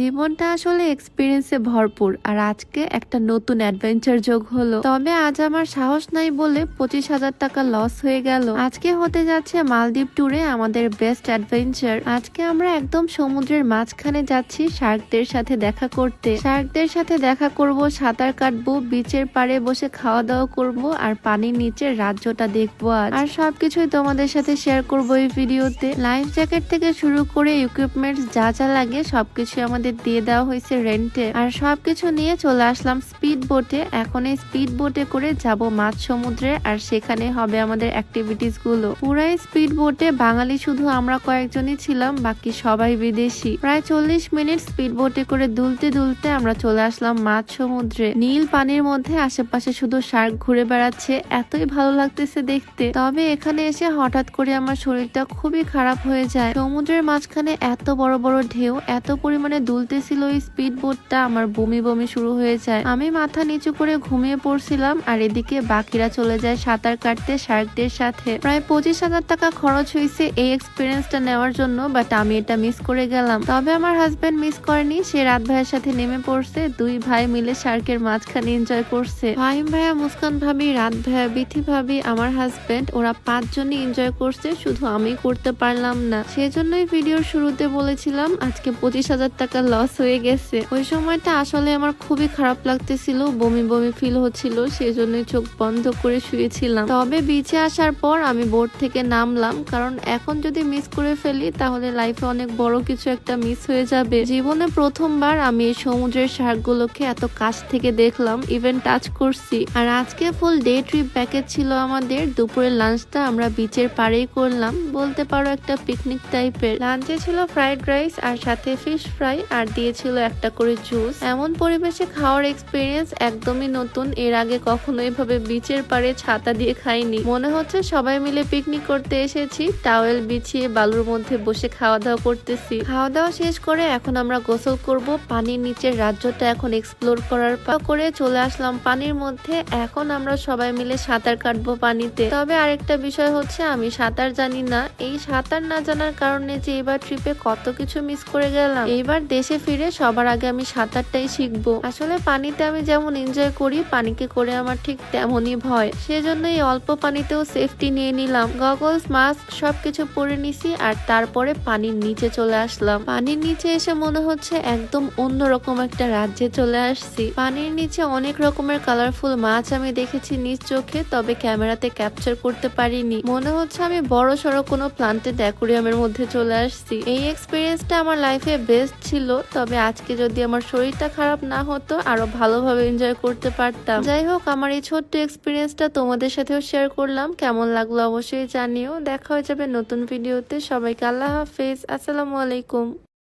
জীবনটা আসলে এক্সপিরিয়েন্সে ভরপুর, আর আজকে একটা নতুন অ্যাডভেঞ্চার যোগ হলো। তবে আজ আমার সাহস নাই বলে পঁচিশ হাজার টাকা লস হয়ে গেল। আজকে হতে যাচ্ছে মালদ্বীপ ট্যুরে আমাদের বেস্ট অ্যাডভেঞ্চার আজকে আমরা একদম সমুদ্রের মাঝখানে যাচ্ছি শার্কদের সাথে দেখা করতে। শার্কদের সাথে দেখা করব, সাঁতার কাটবো বিচের পাড়ে বসে খাওয়া দাওয়া করব, আর পানির নিচের রাজ্যটা দেখব আজ। আর সবকিছুই তোমাদের সাথে শেয়ার করব এই ভিডিওতে লাইফ জ্যাকেট থেকে শুরু করে ইকুইপমেন্টস যা যা লাগে সবকিছু আমাদের দিয়ে দেওয়া হয়েছে রেন্টে আর সবকিছু নিয়ে চলে আসলাম স্পিড বোটে এখন এই স্পিড বোটে করে যাব মাঝ সমুদ্রে, আর সেখানে হবে আমাদের অ্যাক্টিভিটিসগুলো। পুরাই স্পিড বোটে বাঙালি শুধু আমরা কয়েকজনই ছিলাম, বাকি সবাই বিদেশি। প্রায় চল্লিশ মিনিট স্পিড বোটে করে দুলতে দুলতে আমরা চলে আসলাম মাঝ সমুদ্রে। নীল পানির মধ্যে আশেপাশে শুধু শার্ক ঘুরে বেড়াচ্ছে, এতই ভালো লাগতেছে দেখতে। তবে এখানে এসে হঠাৎ করে আমার শরীরটা খুবই খারাপ হয়ে যায়। সমুদ্রের মাঝখানে এত বড় বড় ঢেউ, এত পরিমাণে দুলতেছিল ওই স্পিড বোটটা আমার বমি বমি শুরু হয়ে যায়। আমি মাথা নিচু করে ঘুমিয়ে পড়ছিলাম আর এদিকে বাকিরা চলে যায় সাঁতার কাটতে শার্কদের সাথে। প্রায় পঁচিশ হাজার টাকা খরচ হয়েছে এই এক্সপিরিয়েন্সটা নেওয়ার জন্য বাট আমি এটা মিস করে গেলাম। তবে আমার হাজবেন্ড মিস করেনি, সে রাত ভাইয়ের সাথে নেমে পড়ছে, দুই ভাই মিলে শার্কের মাঝখানে এনজয় করছে। ফাহিম ভাইয়া মুস্কান ভাবি, রাত ভাইয়া বিথি ভাবি, আমার হাজবেন্ড ওরা পাঁচজনই এনজয় করছে, শুধু আমি করতে পারলাম না। সেজন্যই ভিডিওর শুরুতে বলেছিলাম, আজকে পঁচিশ হাজার টাকা লস হয়ে গেছে। ওই সময়টা আসলে আমার খুবই খারাপ লাগতেছিল, বমি বমি ফিল হচ্ছিল, সেজন্যই চোখ বন্ধ করে শুয়েছিলাম। তবে বিচে আসার পর আমি বোর্ড থেকে নামলাম, কারণ এখন যদি মিস করে ফেলি, তাহলে লাইফে অনেক বড় কিছু একটা মিস হয়ে যাবে। জীবনে প্রথমবার আমি এই সমুদ্রের শার্কগুলোকে এত কাছ থেকে দেখলাম ইভেন টাচ করছি। আর আজকে ফুল ডে ট্রিপ প্যাকেজ ছিল আমাদের, দুপুরের লাঞ্চটা আমরা বিচের পাড়েই করলাম। বলতে পারো একটা পিকনিক টাইপের লাঞ্চে ছিল ফ্রাইড রাইস আর সাথে ফিশ ফ্রাই আর দিয়েছিল একটা করে জুস। এমন পরিবেশে খাওয়ার এক্সপিরিয়েন্স একদমই নতুন। এর আগে কখনো এভাবে বিচের পাড়ে ছাতা দিয়ে খাইনি। মনে হচ্ছে সবাই মিলে পিকনিক করতে এসেছি। টাওয়েল বিছিয়ে বালুর মধ্যে বসে খাওয়া দাওয়া করতেছি। খাওয়া দাওয়া শেষ করে এখন আমরা গোসল করব। পানির নিচের রাজ্যটা এখন এক্সপ্লোর করার পর করে চলে আসলাম পানির মধ্যে। এখন আমরা সবাই মিলে সাঁতার কাটবো পানিতে। তবে আরেকটা বিষয় হচ্ছে, আমি সাঁতার জানি না। এই সাঁতার না জানার কারণে যে এবার ট্রিপে কত কিছু মিস করে গেলাম। এইবার দেশে ফিরে সবার আগে আমি সাঁতারটাই শিখব। আসলে পানিতে আমি যেমন এনজয় করি, পানিকে করে আমার ঠিক তেমনই ভয়। সেজন্য এই অল্প পানিতেও সেফটি নিয়ে নিলাম। গগলস মাস্ক সবকিছু পরে নিছি আর তারপরে পানির নিচে চলে আসলাম। পানির নিচে এসে মনে হচ্ছে একদম অন্যরকম একটা রাজ্যে চলে আসছি। পানির নিচে অনেক রকমের কালারফুল মাছ আমি দেখেছি নিজ চোখে, তবে ক্যামেরাতে ক্যাপচার করতে পারিনি। মনে হচ্ছে আমি বড় সড়ো কোনো প্লান্টেড অ্যাকুরিয়ামের মধ্যে চলে আসছি। এই এক্সপিরিয়েন্সটা আমার লাইফে বেস্ট ছিল, তবে আজকে যদি আমার শরীরটা খারাপ না হতো, আরও ভালোভাবে এনজয় করতে পারতাম। যাই হোক আমার এই ছোট্ট এক্সপিরিয়েন্সটা তোমাদের সাথেও শেয়ার করলাম। কেমন লাগল অবশ্যই জানিও। দেখা হয়ে যাবে নতুন ভিডিওতে সবাইকে আল্লাহ হাফেজ। আসসালামু আলাইকুম।